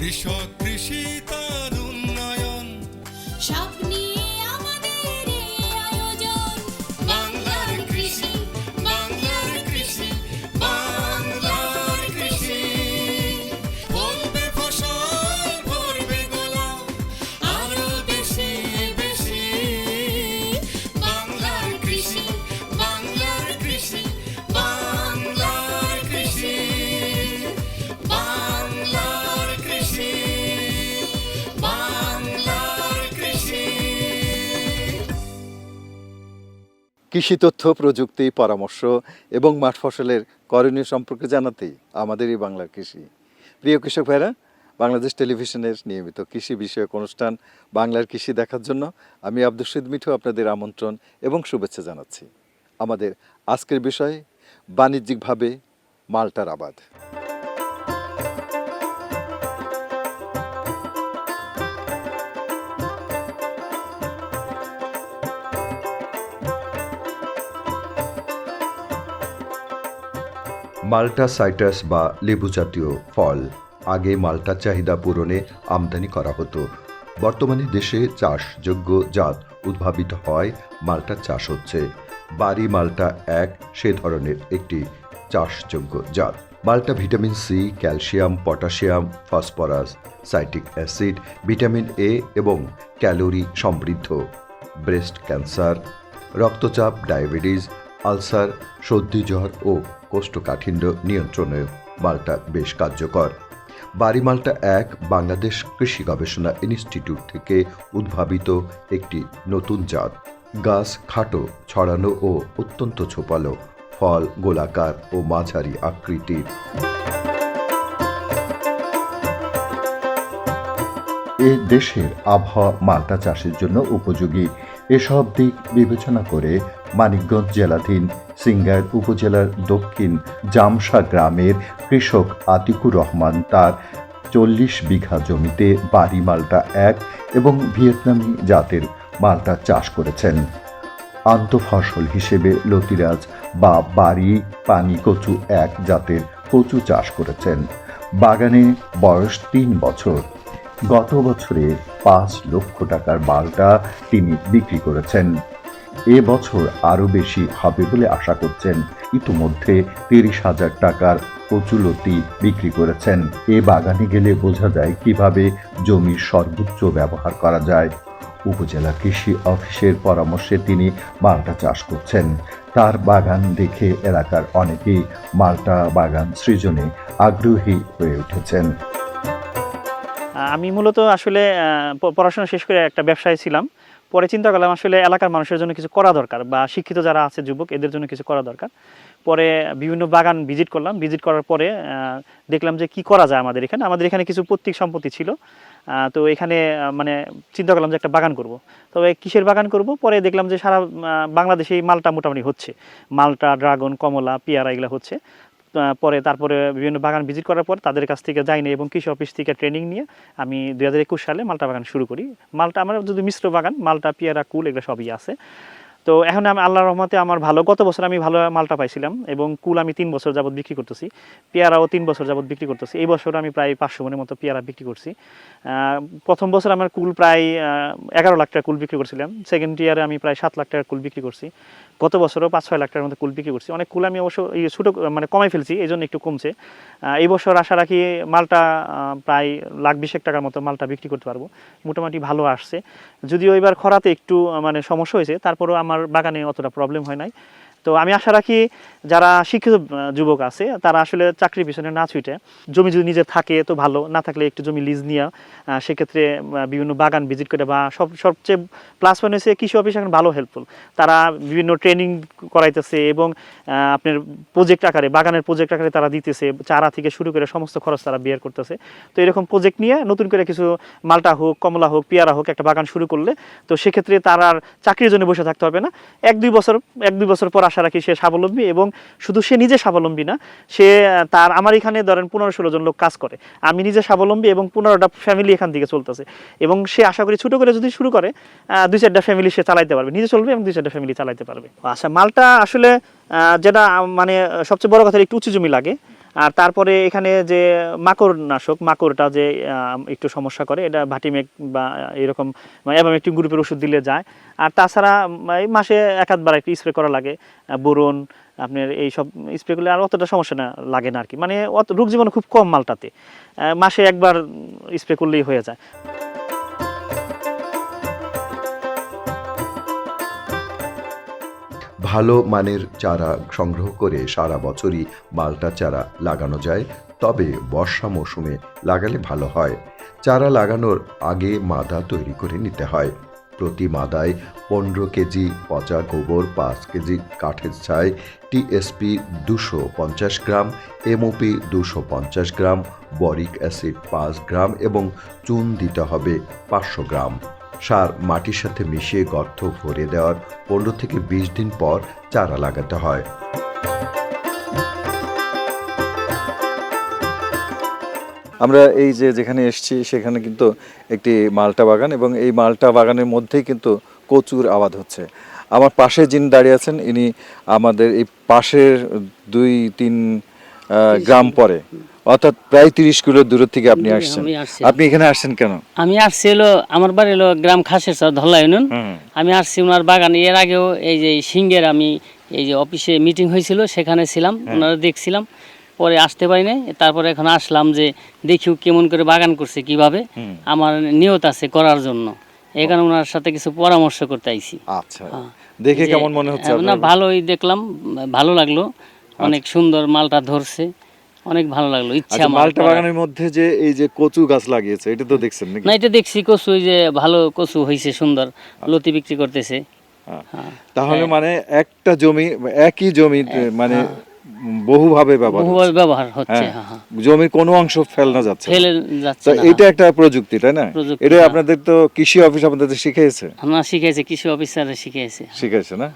কৃষক কৃষি তার কৃষি তথ্য, প্রযুক্তি, পরামর্শ এবং মাঠ ফসলের করণীয় সম্পর্কে জানাতেই আমাদের এই বাংলার কৃষি। প্রিয় কৃষক ভাইরা, বাংলাদেশ টেলিভিশনের নিয়মিত কৃষি বিষয়ক অনুষ্ঠান বাংলার কৃষি দেখার জন্য আমি আব্দুসিদ মিঠু আপনাদের আমন্ত্রণ এবং শুভেচ্ছা জানাচ্ছি। আমাদের আজকের বিষয়, বাণিজ্যিকভাবে মালটার আবাদ। মাল্টা সাইটাস বা লেবু জাতীয় ফল। আগে মাল্টার চাহিদা পূরণে আমদানি করা হতো। বর্তমানে দেশে চাষযোগ্য জাত উদ্ভাবিত হয়, মাল্টার চাষ হচ্ছে। বাড়ি মাল্টা এক, সে ধরনের একটি চাষযোগ্য জাত। মাল্টা vitamin C, calcium, potassium, phosphorus citric acid, vitamin A এবং ক্যালোরি সমৃদ্ধ। ব্রেস্ট ক্যান্সার, রক্তচাপ, ডায়াবেটিস, আলসার, সর্দি জ্বর ও কোষ্ঠকাঠিন্য নিয়ন্ত্রণে মাল্টা বেশ কার্যকর। বাড়ি মাল্টা এক বাংলাদেশ কৃষি গবেষণা ইনস্টিটিউট থেকে উদ্ভাবিত একটি নতুন জাত। গাছ খাটো, ছড়ানো ও অত্যন্ত ছোপালো, ফল, গোলাকার ও মাঝারি আকৃতির। এ দেশের আবহাওয়া মাল্টা চাষের জন্য উপযোগী। এসব দিক বিবেচনা করে মানিকগঞ্জ জেলাধীন সিঙ্গার উপজেলার দক্ষিণ জামসা গ্রামের কৃষক আতিকুর রহমান তার চল্লিশ বিঘা জমিতে বাড়ি মালটা এক এবং ভিয়েতনামি জাতের মালটা চাষ করেছেন। আন্তঃফসল হিসেবে লতিরাজ বা বাড়ি পানি কচু এক জাতের কচু চাষ করেছেন। বাগানে বয়স তিন বছর। গত বছরে পাঁচ লক্ষ টাকার মালটা তিনি বিক্রি করেছেন। এ বছর আরও বেশি হবে বলে আশা করছেন। ইতিমধ্যে তিরিশ হাজার টাকার কচুলতি বিক্রি করেছেন। এ বাগানে গেলে বোঝা যায় কীভাবে জমির সর্বোচ্চ ব্যবহার করা যায়। উপজেলা কৃষি অফিসের পরামর্শে তিনি মালটা চাষ করছেন। তার বাগান দেখে এলাকার অনেকেই মালটা বাগান সৃজনে আগ্রহী হয়ে উঠেছেন। আমি মূলত আসলে পড়াশোনা শেষ করে একটা ব্যবসায় ছিলাম। পরে চিন্তা করলাম আসলে এলাকার মানুষের জন্য কিছু করা দরকার বা শিক্ষিত যারা আছে, যুবক, এদের জন্য কিছু করা দরকার। পরে বিভিন্ন বাগান ভিজিট করলাম। ভিজিট করার পরে দেখলাম যে কি করা যায় আমাদের এখানে। আমাদের এখানে কিছু পৈতৃক সম্পত্তি ছিল। তো এখানে মানে চিন্তা করলাম যে একটা বাগান করব। তবে কিসের বাগান করব? পরে দেখলাম যে সারা বাংলাদেশে এই মালটা মোটামুটি হচ্ছে। মালটা, ড্রাগন, কমলা, পেয়ারা এগুলো হচ্ছে। পরে তারপরে বিভিন্ন বাগান ভিজিট করার পর তাদের কাছ থেকে যাইনি এবং কৃষি অফিস থেকে ট্রেনিং নিয়ে আমি দু হাজার একুশ সালে মালটা বাগান শুরু করি। মালটা আমার যদি মিশ্র বাগান, মালটা পেয়ারা, কুল এগুলো সবই আছে। তো এখন আমি আল্লাহ রহমতে আমার ভালো, গত বছর আমি ভালো মালটা পাইছিলাম এবং কুল আমি তিন বছর যাবত বিক্রি করতেছি। পেয়ারাও তিন বছর যাবত বিক্রি করতেছি। এই বছর আমি প্রায় পাঁচশো মনের মতো পেয়ারা বিক্রি করছি। প্রথম বছর আমার কুল প্রায় এগারো লাখ টাকা কুল বিক্রি করছিলাম। সেকেন্ড ইয়ারে আমি প্রায় সাত লাখ টাকার কুল বিক্রি করছি। গত বছরও পাঁচ, ছয় লাখ টাকার মতো কুল বিক্রি করছি। অনেক কুল আমি অবশ্য ছোটো মানে কমাই ফেলছি এই জন্য একটু কমছে। এই বছর আশা রাখি মালটা প্রায় লাখ বিশেক টাকার মতো মালটা বিক্রি করতে পারব। মোটামুটি ভালো আসছে। যদিও এবার খরাতে একটু মানে সমস্যা হয়েছে, তারপরেও আমার বাগানে অতটা প্রবলেম হয় নাই। তো আমি আশা রাখি যারা শিক্ষিত যুবক আছে, তারা আসলে চাকরির পিছনে না ছুটে, জমি যদি নিজের থাকে তো ভালো, না থাকলে একটু জমি লিজ নিয়ে সেক্ষেত্রে বিভিন্ন বাগান ভিজিট করে বা সব, সবচেয়ে প্লাস পয়েন্ট হচ্ছে কৃষি অফিস এখন ভালো হেল্পফুল তারা বিভিন্ন ট্রেনিং করাইতেছে এবং আপনার প্রজেক্ট আকারে, বাগানের প্রজেক্ট আকারে তারা দিতেছে, চারা থেকে শুরু করে সমস্ত খরচ তারা বিয়ার করতেছে। তো এরকম প্রজেক্ট নিয়ে নতুন করে কিছু মালটা হোক, কমলা হোক, পেয়ারা হোক একটা বাগান শুরু করলে, তো সেক্ষেত্রে তার আর চাকরির জন্য বসে থাকতে হবে না। এক দুই বছর, এক দুই বছর পর আশা রাখি সে স্বাবলম্বী এবং শুধু সে নিজে স্বাবলম্বী না, সে তার, আমার এখানে ধরেন পনেরো ষোলো জন লোক কাজ করে। আমি নিজে স্বাবলম্বী এবং পনেরোটা ফ্যামিলি এখান থেকে চলতেছে। এবং সে আশা করি ছোটো করে যদি শুরু করে দুই চারটা ফ্যামিলি সে চালাইতে পারবে। নিজে চলবে এবং দুই চারটা ফ্যামিলি চালাইতে পারবে। আচ্ছা মালটা আসলে যেটা মানে সবচেয়ে বড় কথা, একটু উঁচু জমি লাগে। আর তারপরে এখানে যে মাকড় নাশক মাকড়টা যে একটু সমস্যা করে, এটা ভাটিমেক বা এরকম অ্যাবামেকটিন গ্রুপের ওষুধ দিলে যায়। আর তাছাড়া এই মাসে এক আধবার একটু স্প্রে করা লাগে বোরন, আপনার এই সব স্প্রে করলে আর অতটা সমস্যা না, লাগে না আর কি। মানে অত, রোগ জীবাণু খুব কম মালটাতে। মাসে একবার স্প্রে করলেই হয়ে যায়। ভালো মানের চারা সংগ্রহ করে সারা বছরই মালটা চারা লাগানো যায়, তবে বর্ষা মৌসুমে লাগালে ভালো হয়। চারা লাগানোর আগে মাদা তৈরি করে নিতে হয়। প্রতি মাদায় পনেরো কেজি পচা গোবর, পাঁচ কেজি কাঠের ছাই, টিএসপি দুশো পঞ্চাশ গ্রাম, এমওপি দুশো পঞ্চাশ গ্রাম, বরিক অ্যাসিড পাঁচ গ্রাম এবং চুন দিতে হবে পাঁচশো গ্রাম। সার মাটির সাথে মিশিয়ে গর্ত ভরে দেওয়ার পনেরো থেকে বিশ দিন পর চারা লাগাতে হয়। আমরা এই যে যেখানে এসেছি সেখানে কিন্তু একটি মালটা বাগান এবং এই মালটা বাগানের মধ্যেই কিন্তু কচুর আবাদ হচ্ছে। আমার পাশে যিনি দাঁড়িয়ে আছেন ইনি আমাদের এই পাশের দুই তিন গ্রাম পরে। অর্থাৎ প্রায় তিরিশ কিলো দূরের থেকে আপনি আসছেন। আপনি এখানে আসছেন কেন? আমি আসছি হলো আমার বাড়ি হলো গ্রাম খাসের ধল্লা ইউনিয়ন। আমি আসছি ওনার বাগানে। এর আগেও এই যে সিঙ্গের আমি এই যে অফিসে মিটিং হয়েছিল সেখানে ছিলাম ওনারা দেখছিলাম। পরে আসতে পারি নাই। তারপরে এখন আসলাম যে দেখিও কেমন করে বাগান করছে কীভাবে। আমার নিয়ত আছে করার জন্য। এখানে ওনার সাথে কিছু পরামর্শ করতে আইছি। আচ্ছা। দেখে কেমন মনে হচ্ছে না আপনার? ভালোই দেখলাম ভালো লাগল। অনেক সুন্দর মালটা ধরছে। অনেক ভালো লাগল ইচ্ছা আচ্ছা আমার মালটা বাগানের মধ্যে যে এই যে কচু গাছ লাগিয়েছে এটা তো দেখছেন নাকি? না এটা দেখছি কচু যে ভালো কচু হয়েছে সুন্দর লতি বিক্রি করতেছে। হ্যাঁ। হ্যাঁ। তাহলে মানে একটা জমি একই জমি মানে বহুভাবে ব্যবহার বহুভাবে। ব্যবহার হচ্ছে হ্যাঁ, হ্যাঁ হ্যাঁ। জমির কোনো অংশ ফেলনা যাচ্ছে। না। ফেলে যাচ্ছে তো না। এটা একটা প্রযুক্তি তাই না? এটা হ্যাঁ। আপনাদের তো কৃষি অফিস আপনাদের শিখিয়েছে আমরা শিখিয়েছে কৃষি অফিসারে শিখিয়েছে শিখিয়েছে না?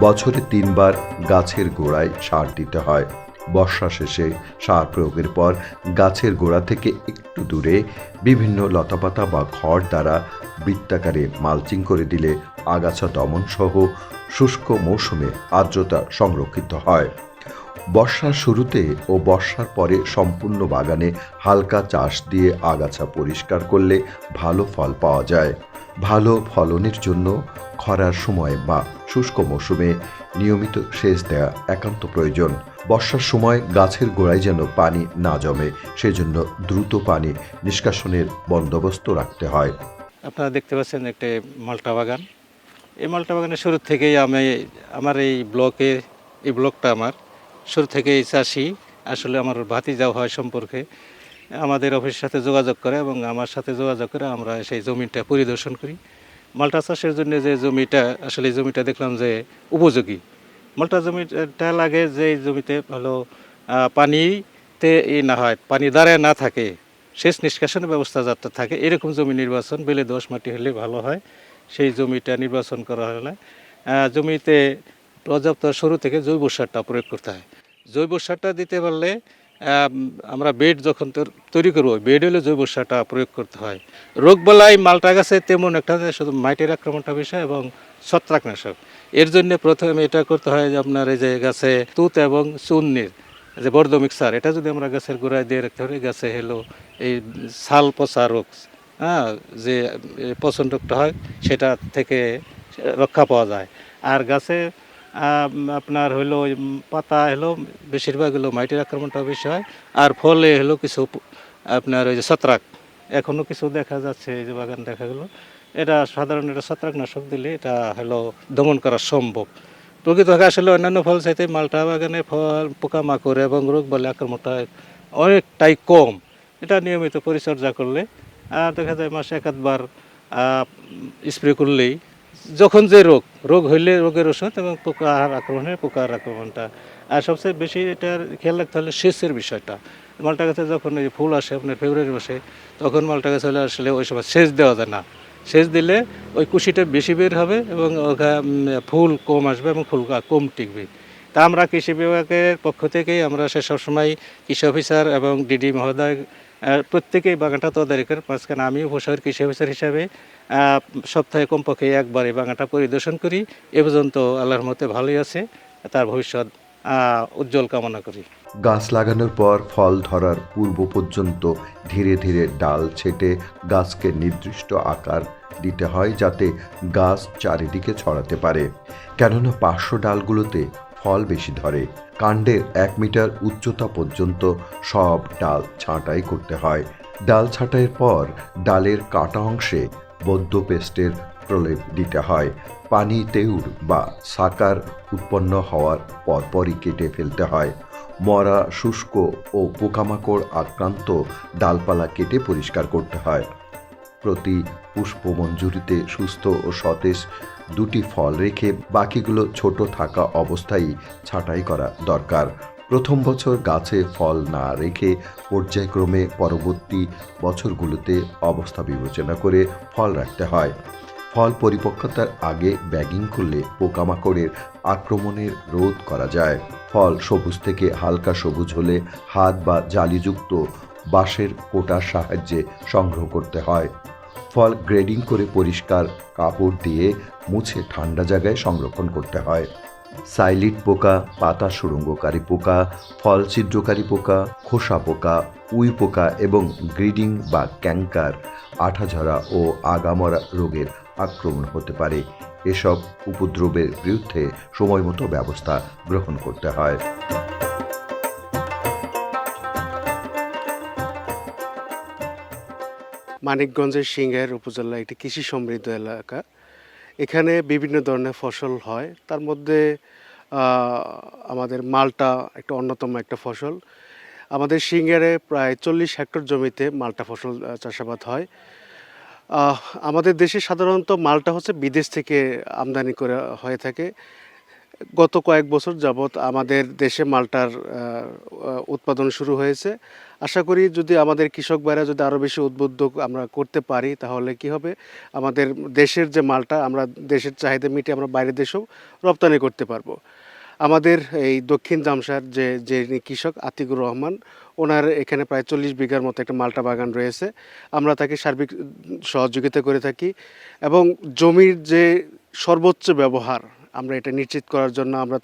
বছরে তিনবার গাছের গোড়ায় সার দিতে হয়। বর্ষা শেষে সার প্রয়োগের পর গাছের গোড়া থেকে একটু দূরে বিভিন্ন লতাপাতা বা খড় দ্বারা বৃত্তাকারে মালচিং করে দিলে আগাছা দমন সহ শুষ্ক মৌসুমে আর্দ্রতা সংরক্ষিত হয়। বর্ষার শুরুতে ও বর্ষার পরে সম্পূর্ণ বাগানে হালকা চাষ দিয়ে আগাছা পরিষ্কার করলে ভালো ফল পাওয়া যায়। ভালো ফলনের জন্য খরার সময় বা শুষ্ক মৌসুমে নিয়মিত সেচ দেওয়া একান্ত প্রয়োজন। বর্ষার সময় গাছের গোড়ায় যেন পানি না জমে, সেজন্য দ্রুত পানি নিষ্কাশনের বন্দোবস্ত রাখতে হয়। আপনারা দেখতে পাচ্ছেন একটা মালটা বাগান। এই মালটা বাগানের শুরু থেকেই আমি, আমার এই ব্লকে, এই ব্লকটা আমার। শুরু থেকেই চাষি, আসলে আমার ভাতিজা হয় সম্পর্কে। আমাদের অফিসের সাথে যোগাযোগ করে এবং আমার সাথে যোগাযোগ করে আমরা সেই জমিটা পরিদর্শন করি। মালটা চাষের জন্য যে জমিটা, আসলে জমিটা দেখলাম যে উপযোগী। মালটা জমিটা লাগে যে জমিতে ভালো পানিতে ই না হয়, পানি দাঁড়ায় না থাকে, সেচ নিষ্কাশনের ব্যবস্থা যাতে থাকে, এরকম জমি নির্বাচন, বেলে দোষ মাটি হলে ভালো হয়, সেই জমিটা নির্বাচন করা হলে জমিতে পর্যাপ্ত শুরু থেকে জৈব সারটা প্রয়োগ করতে হয়। জৈব সারটা দিতে পারলে আমরা বেড যখন তৈরি করব, বেড হলে জৈব সারটা প্রয়োগ করতে হয়। রোগ বলাই মালটা গাছে তেমন একটা শুধু মাটির আক্রমণটা বিষয় এবং ছত্রাকনাশক। এর জন্য প্রথমে এটা করতে হয় যে আপনার এই যে গাছে তুত এবং চুন্নির যে বর্ধ মিক্সার এটা যদি আমরা গাছের গোড়ায় দিয়ে রাখতে পারি, গাছে হলো এই ছাল পচা রোগ হ্যাঁ যে পচন রোগটা হয়, সেটা থেকে রক্ষা পাওয়া যায়। আর গাছে আপনার হলো পাতা হলো বেশিরভাগ হলো মাটির আক্রমণটা বেশি হয়। আর ফলে হলো কিছু আপনার ওই যে ছত্রাক। এখনও কিছু দেখা যাচ্ছে, এই যে বাগান দেখা গেলো। এটা সাধারণ এটা ছত্রাকনাশক দিলে এটা হলো দমন করা সম্ভব। প্রকৃত আসলে অন্যান্য ফল চাইতে মালটা বাগানে ফল, পোকামাকড় এবং রোগ বলে আক্রমণটা অনেকটাই কম। এটা নিয়মিত পরিচর্যা করলে, আর দেখা যায় মাসে এক আধবার স্প্রে করলেই যখন যে রোগ রোগ হইলে রোগের ওষুধ এবং পোকার আক্রমণে পোকার আক্রমণটা। আর সবচেয়ে বেশি এটার খেয়াল রাখতে হলে সেচের বিষয়টা। মালটা গাছে যখন এই ফুল আসে আপনার ফেব্রুয়ারি মাসে, তখন মালটা গাছে হলে আসলে ওই সময় সেচ দেওয়া যায় না। সেচ দিলে ওই কুশিটা বেশি বের হবে এবং ফুল কম আসবে এবং ফুল কম টিকবে। তা আমরা কৃষি বিভাগের পক্ষ থেকেই আমরা সে সবসময় কৃষি অফিসার এবং ডিডি মহোদয় প্রত্যেকেই বাগানটা তদারকি করে। মাঝখানে আমি উপশহর কৃষি অফিসার হিসাবে সপ্তাহে কমপক্ষে একবার এই বাগানটা পরিদর্শন করি। এ পর্যন্ত আল্লাহর মতে ভালোই আছে, তার ভবিষ্যৎ উজ্জ্বল কামনা করি। গাছ লাগানোর পর ফল ধরার পূর্ব পর্যন্ত ধীরে ধীরে ডাল ছেটে গাছকে নির্দিষ্ট আকার দিতে হয় যাতে গাছ চারিদিকে ছড়াতে পারে। কেননা পার্শ্ব ডালগুলোতে ফল বেশি ধরে। কাণ্ডের এক মিটার উচ্চতা পর্যন্ত সব ডাল ছাঁটাই করতে হয়। ডাল ছাঁটাইয়ের পর ডালের কাটা অংশে বদ্ধ পেস্টের প্রলেপ দিতে হয়। পানি তেউর বা সাকার উৎপন্ন হওয়ার পরপরই কেটে ফেলতে হয়। মরা শুষ্ক ও পোকামাকড় আক্রান্ত ডালপালা কেটে পরিষ্কার করতে হয়। প্রতি পুষ্পমঞ্জুরিতে সুস্থ ও সতেজ দুটি ফল রেখে বাকিগুলো ছোট থাকা অবস্থায় ছাঁটাই করা দরকার। প্রথম বছর গাছে ফল না রেখে পর্যায়ক্রমে পরবর্তী বছরগুলোতে অবস্থা বিবেচনা করে ফল রাখতে হয়। ফল পরিপক্কতার আগে ব্যাগিং করলে পোকামাকড়ের আক্রমণের রোধ করা যায়। ফল সবুজ থেকে হালকা সবুজ হলে হাত বা জালিযুক্ত বাঁশের কোটার সাহায্যে সংগ্রহ করতে হয়। ফল গ্রেডিং করে পরিষ্কার কাপড় দিয়ে মুছে ঠান্ডা জায়গায় সংরক্ষণ করতে হয়। সাইলিট পোকা, পাতা সুরঙ্গকারী পোকা, ফল ছিদ্রকারী পোকা, খোসা পোকা, উই পোকা এবং গ্রিডিং বা ক্যাঙ্কার আঠাঝরা ও আগামরা রোগের আক্রমণ হতে পারে। এসব উপদ্রবের বিরুদ্ধে সময়মতো ব্যবস্থা গ্রহণ করতে হয়। মানিকগঞ্জের সিংহের উপজেলা একটি কৃষি সমৃদ্ধ এলাকা। এখানে বিভিন্ন ধরনের ফসল হয়। তার মধ্যে আমাদের মালটা একটা অন্যতম একটা ফসল। আমাদের সিংহেরে প্রায় চল্লিশ হেক্টর জমিতে মালটা ফসল চাষাবাদ হয়। আমাদের দেশে সাধারণত মালটা হচ্ছে বিদেশ থেকে আমদানি করা হয়ে থাকে। গত কয়েক বছর যাবৎ আমাদের দেশে মালটার উৎপাদন শুরু হয়েছে। আশা করি যদি আমাদের কৃষক ভাইরা যদি আরও বেশি উদ্বুদ্ধ আমরা করতে পারি, তাহলে কি হবে? আমাদের দেশের যে মালটা, আমরা দেশের চাহিদা মিটিয়ে আমরা বাইরের দেশেও রপ্তানি করতে পারব। আমাদের এই দক্ষিণ জামসার যে যে কৃষক, আতিকুর রহমান, ওনার এখানে প্রায় চল্লিশ বিঘার মতো একটা মালটা বাগান রয়েছে। আমরা তাকে সার্বিক সহযোগিতা করে থাকি এবং জমির যে সর্বোচ্চ ব্যবহার আমরা এটা নিশ্চিত করার জন্য আমরা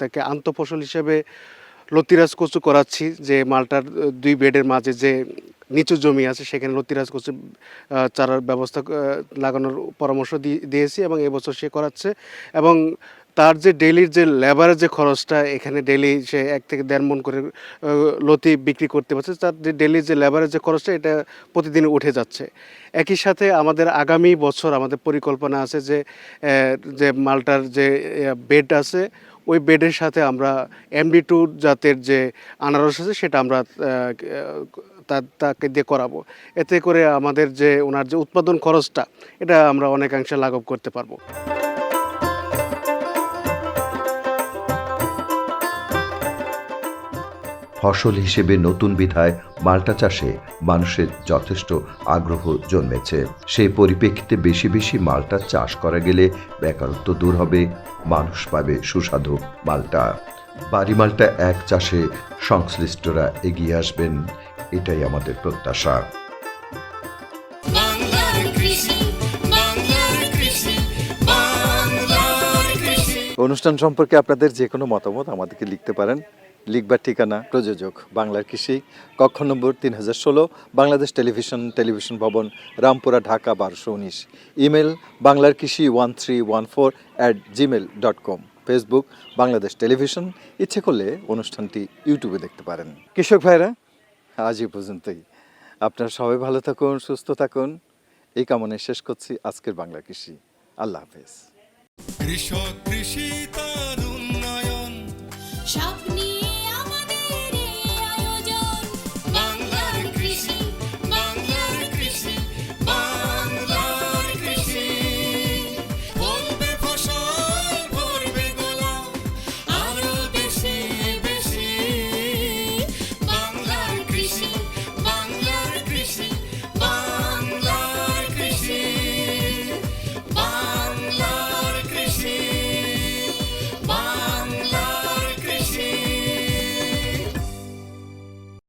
তাকে আন্তঃফসল হিসেবে লতিরাজ কচু করাচ্ছি, যে মালটার দুই বেডের মাঝে যে নিচু জমি আছে সেখানে লতিরাজ কচু চারার ব্যবস্থা লাগানোর পরামর্শ দিয়েছি এবং এবছর সে করাচ্ছে এবং তার যে ডেলির যে লেবারের যে খরচটা, এখানে ডেলি সে এক থেকে দেড় মন করে লতি বিক্রি করতে পারছে, তার যে ডেলি যে লেবারের যে খরচটা, এটা প্রতিদিন উঠে যাচ্ছে। একই সাথে আমাদের আগামী বছর আমাদের পরিকল্পনা আছে যে যে মালটার যে বেড আছে, ওই বেডের সাথে আমরা এমডি টু জাতের যে আনারস আছে, সেটা আমরা তাকে দিয়ে করাবো। এতে করে আমাদের যে, ওনার যে উৎপাদন খরচটা, এটা আমরা অনেকাংশে লাঘব করতে পারব। ফসল হিসেবে নতুন বিধায় মাল্টা চাষে মানুষের যথেষ্ট আগ্রহ জন্মেছে। সেই পরিপ্রেক্ষিতে বেশি বেশি মাল্টা চাষ করা গেলে বেকারত্ব দূর হবে মানুষ পাবে সুস্বাদু মাল্টা। বাড়ি মাল্টা এক চাষে সংশ্লিষ্টরা এগিয়ে আসবেন এটাই আমাদের প্রত্যাশা। অনুষ্ঠান সম্পর্কে আপনাদের যে কোনো মতামত আমাদেরকে লিখতে পারেন। লিখবার ঠিকানা প্রযোজক বাংলার কৃষি কক্ষ নম্বর তিন হাজার ষোলো বাংলাদেশ টেলিভিশন টেলিভিশন ভবন রামপুরা ঢাকা বারোশো উনিশ। ইমেল বাংলার কৃষি one three one four at Gmail dot com. Facebook Bangladesh television. ইচ্ছে করলে অনুষ্ঠানটি ইউটিউবে দেখতে পারেন। কৃষক ভাইরা আজ এই পর্যন্তই। আপনারা সবাই ভালো থাকুন সুস্থ থাকুন। এই কামনায় শেষ করছি আজকের বাংলা কৃষি। আল্লাহ হাফেজ। কৃষক কৃষি তার উন্নয়ন।